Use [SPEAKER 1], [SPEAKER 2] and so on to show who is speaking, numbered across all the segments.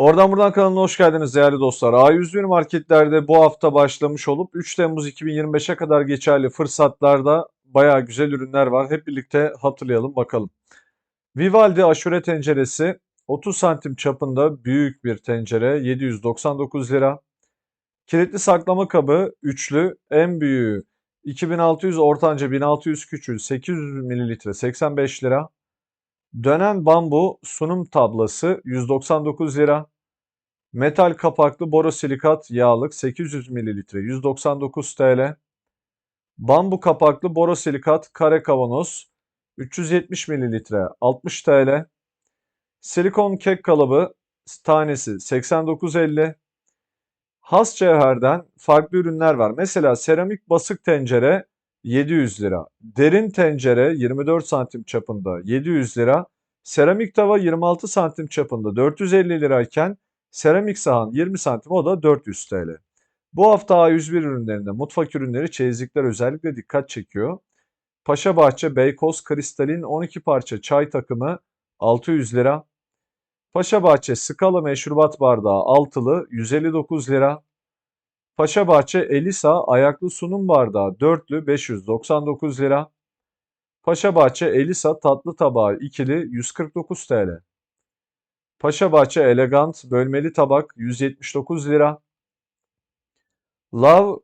[SPEAKER 1] Oradan buradan kanalına hoş geldiniz değerli dostlar. A101 marketlerde bu hafta başlamış olup 3 Temmuz 2025'e kadar geçerli fırsatlarda bayağı güzel ürünler var. Hep birlikte hatırlayalım bakalım. Vivaldi aşure tenceresi 30 santim çapında büyük bir tencere 799 lira. Kilitli saklama kabı üçlü en büyüğü 2600 ortanca 1600 küçüğü 800 mililitre 85 lira. Dönen bambu sunum tablası 199 lira. Metal kapaklı borosilikat yağlık 800 mililitre 199 TL. Bambu kapaklı borosilikat kare kavanoz 370 mililitre 60 TL. Silikon kek kalıbı tanesi 89.50. Has cevherden farklı ürünler var. Mesela seramik basık tencere 700 lira. Derin tencere 24 santim çapında 700 lira. Seramik tava 26 santim çapında 450 lirayken seramik sahan 20 santim o da 400 TL. Bu hafta A101 ürünlerinde mutfak ürünleri çeyizlikler özellikle dikkat çekiyor. Paşabahçe Beykoz Kristalin 12 parça çay takımı 600 lira. Paşabahçe Skala meşrubat bardağı altılı 159 lira. Paşabahçe Elisa ayaklı sunum bardağı dörtlü 599 lira. Paşabahçe Elisa tatlı tabağı ikili 149 TL. Paşabahçe Elegant bölmeli tabak 179 lira. Lav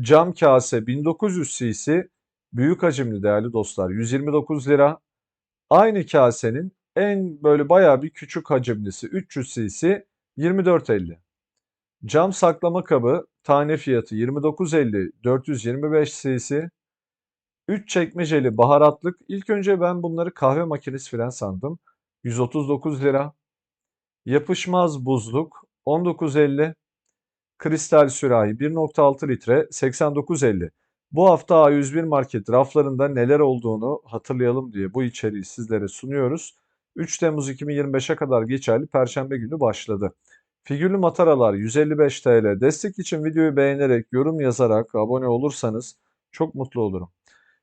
[SPEAKER 1] cam kase 1900 cc büyük hacimli değerli dostlar 129 lira. Aynı kasenin en böyle bayağı bir küçük hacimlisi 300 cc 24.50. Cam saklama kabı tane fiyatı 29.50 425 cc. 3 çekmeceli baharatlık. İlk önce ben bunları kahve makinesi falan sandım. 139 lira. Yapışmaz buzluk 19.50. Kristal sürahi 1.6 litre 89.50. Bu hafta A101 market raflarında neler olduğunu hatırlayalım diye bu içeriği sizlere sunuyoruz. 3 Temmuz 2025'e kadar geçerli Perşembe günü başladı. Figürlü mataralar 155 TL. Destek için videoyu beğenerek, yorum yazarak abone olursanız çok mutlu olurum.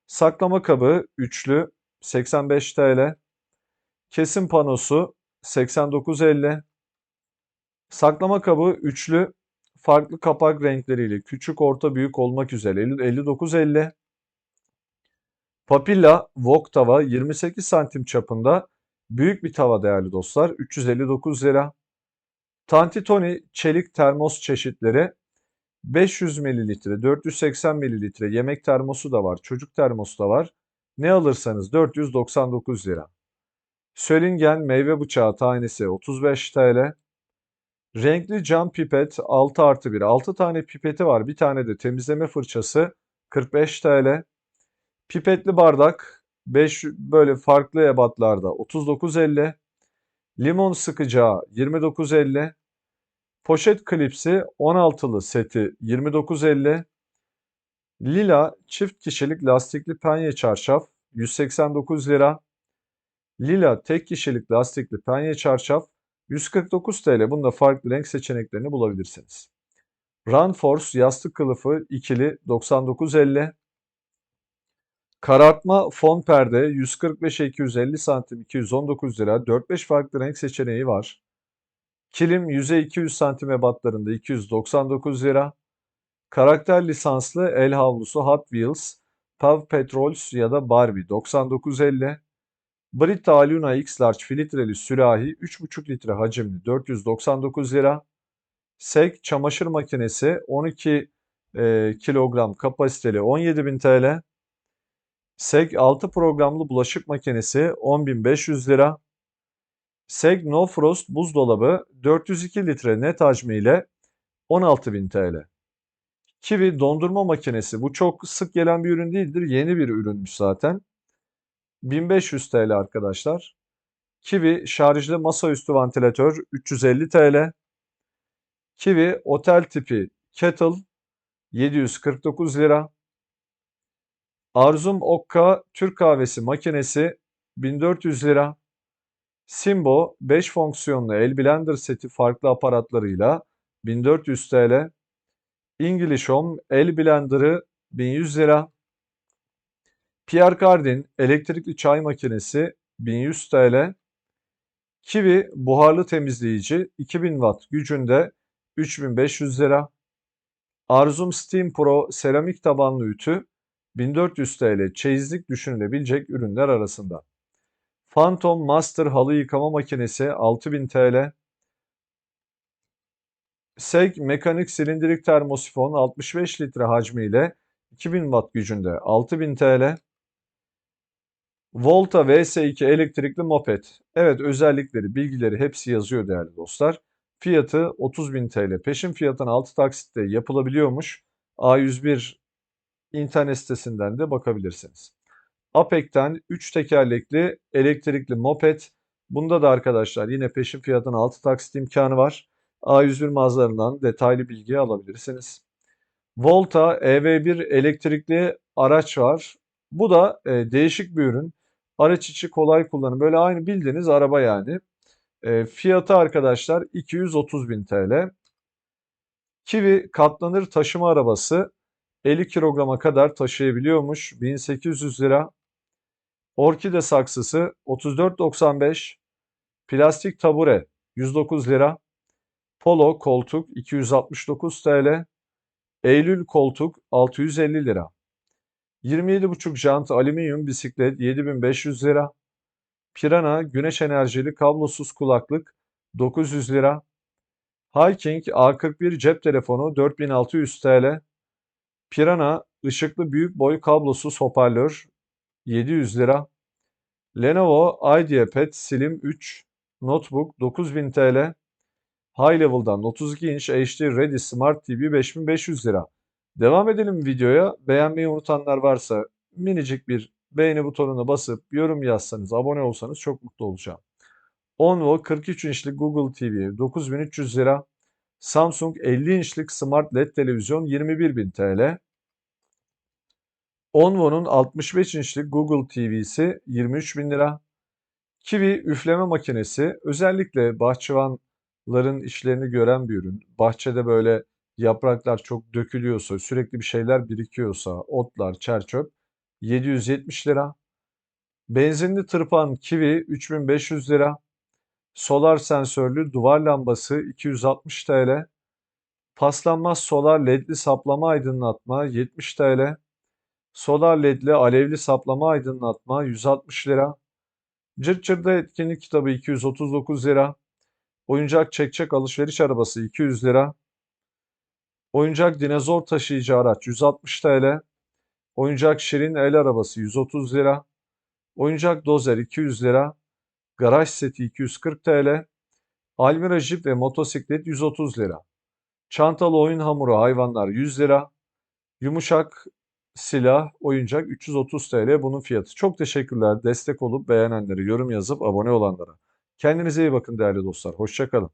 [SPEAKER 1] Saklama kabı üçlü 85 TL. Kesim panosu 89.50. Saklama kabı üçlü farklı kapak renkleriyle küçük, orta, büyük olmak üzere 59.50. Papilla wok tava 28 santim çapında büyük bir tava değerli dostlar 359 lira. Tantitoni çelik termos çeşitleri 500 mililitre, 480 mililitre yemek termosu da var, çocuk termosu da var. Ne alırsanız 499 lira. Sölingen meyve bıçağı tanesi 35 TL. Renkli cam pipet 6 artı 1. 6 tane pipeti var. Bir tane de temizleme fırçası 45 TL. Pipetli bardak 5 böyle farklı ebatlarda 39.50. Limon sıkacağı 29.50. Poşet klipsi 16'lı seti 29.50. Lila çift kişilik lastikli penye çarşaf 189 lira. Lila tek kişilik lastikli penye çarşaf 149 TL. Bunda farklı renk seçeneklerini bulabilirsiniz. Runforce yastık kılıfı ikili 99.50. Karartma fon perde 145'e 250 santim 219 lira. 4-5 farklı renk seçeneği var. Kilim yüzey 200 santim ebatlarında 299 lira. Karakter lisanslı el havlusu Hot Wheels, Paw Patrols ya da Barbie 99.50. Brita Aluna X Large filtreli sürahi 3,5 litre hacimli 499 lira. Sek çamaşır makinesi 12 e, kilogram kapasiteli 17.000 TL. Sek 6 programlı bulaşık makinesi 10.500 lira. Seg No Frost buzdolabı 402 litre net hacmiyle 16.000 TL. Kiwi dondurma makinesi bu çok sık gelen bir ürün değildir. Yeni bir ürünmüş zaten. 1500 TL arkadaşlar. Kiwi şarjlı masaüstü vantilatör 350 TL. Kiwi otel tipi kettle 749 lira. Arzum Okka Türk kahvesi makinesi 1400 lira. Simbo 5 fonksiyonlu el blender seti farklı aparatlarıyla 1400 TL. English Home el blenderı 1100 lira. Pierre Cardin elektrikli çay makinesi 1100 TL. Kiwi buharlı temizleyici 2000 watt gücünde 3500 lira. Arzum Steam Pro seramik tabanlı ütü 1400 TL çeyizlik düşünülebilecek ürünler arasında. Phantom Master halı yıkama makinesi 6000 TL. Seg mekanik silindirik termosifon 65 litre hacmiyle 2000 watt gücünde 6000 TL. Volta VS2 elektrikli moped. Evet özellikleri, bilgileri hepsi yazıyor değerli dostlar. Fiyatı 30.000 TL. Peşin fiyatına 6 taksitte yapılabiliyormuş. A101 internet sitesinden de bakabilirsiniz. Apek'ten 3 tekerlekli elektrikli moped. Bunda da arkadaşlar yine peşin fiyatına 6 taksit imkanı var. A101 mağazalarından detaylı bilgi alabilirsiniz. Volta EV1 elektrikli araç var. Bu da e, değişik bir ürün. Araç içi kolay kullanım. Böyle aynı bildiğiniz araba yani. E, fiyatı arkadaşlar 230.000 TL. Kiwi katlanır taşıma arabası 50 kilograma kadar taşıyabiliyormuş. 1800 lira. Orkide saksısı 34.95. Plastik tabure 109 lira. Polo koltuk 269 TL. Eylül koltuk 650 lira. 27,5 jant alüminyum bisiklet 7500 lira. Pirana güneş enerjili kablosuz kulaklık 900 lira. Hiking A41 cep telefonu 4600 TL. Pirana ışıklı büyük boy kablosuz hoparlör 700 lira. Lenovo IdeaPad Slim 3 notebook 9000 TL. High Level'dan 32 inç HD Ready Smart TV 5500 lira. Devam edelim videoya. Beğenmeyi unutanlar varsa minicik bir beğeni butonuna basıp yorum yazsanız, abone olsanız çok mutlu olacağım. Onvo 43 inçlik Google TV 9300 lira. Samsung 50 inçlik Smart LED televizyon 21.000 TL. Onvo'nun 65 inçlik Google TV'si 23.000 lira. Kiwi üfleme makinesi özellikle bahçıvanların işlerini gören bir ürün. Bahçede böyle yapraklar çok dökülüyorsa, sürekli bir şeyler birikiyorsa, otlar, çerçöp 770 lira. Benzinli tırpan kivi 3500 lira. Solar sensörlü duvar lambası 260 TL. Paslanmaz solar ledli saplama aydınlatma 70 TL. Solar ledli alevli saplama aydınlatma 160 lira. Cırt Cırt'ta etkinlik kitabı 239 lira. Oyuncak çekçek alışveriş arabası 200 lira. Oyuncak dinozor taşıyıcı araç 160 TL. Oyuncak şirin el arabası 130 lira. Oyuncak dozer 200 lira. Garaj seti 240 TL. Almira jip ve motosiklet 130 lira. Çantalı oyun hamuru hayvanlar 100 lira. Yumuşak silah oyuncak 330 TL bunun fiyatı. Çok teşekkürler destek olup beğenenlere, yorum yazıp abone olanlara. Kendinize iyi bakın değerli dostlar. Hoşçakalın.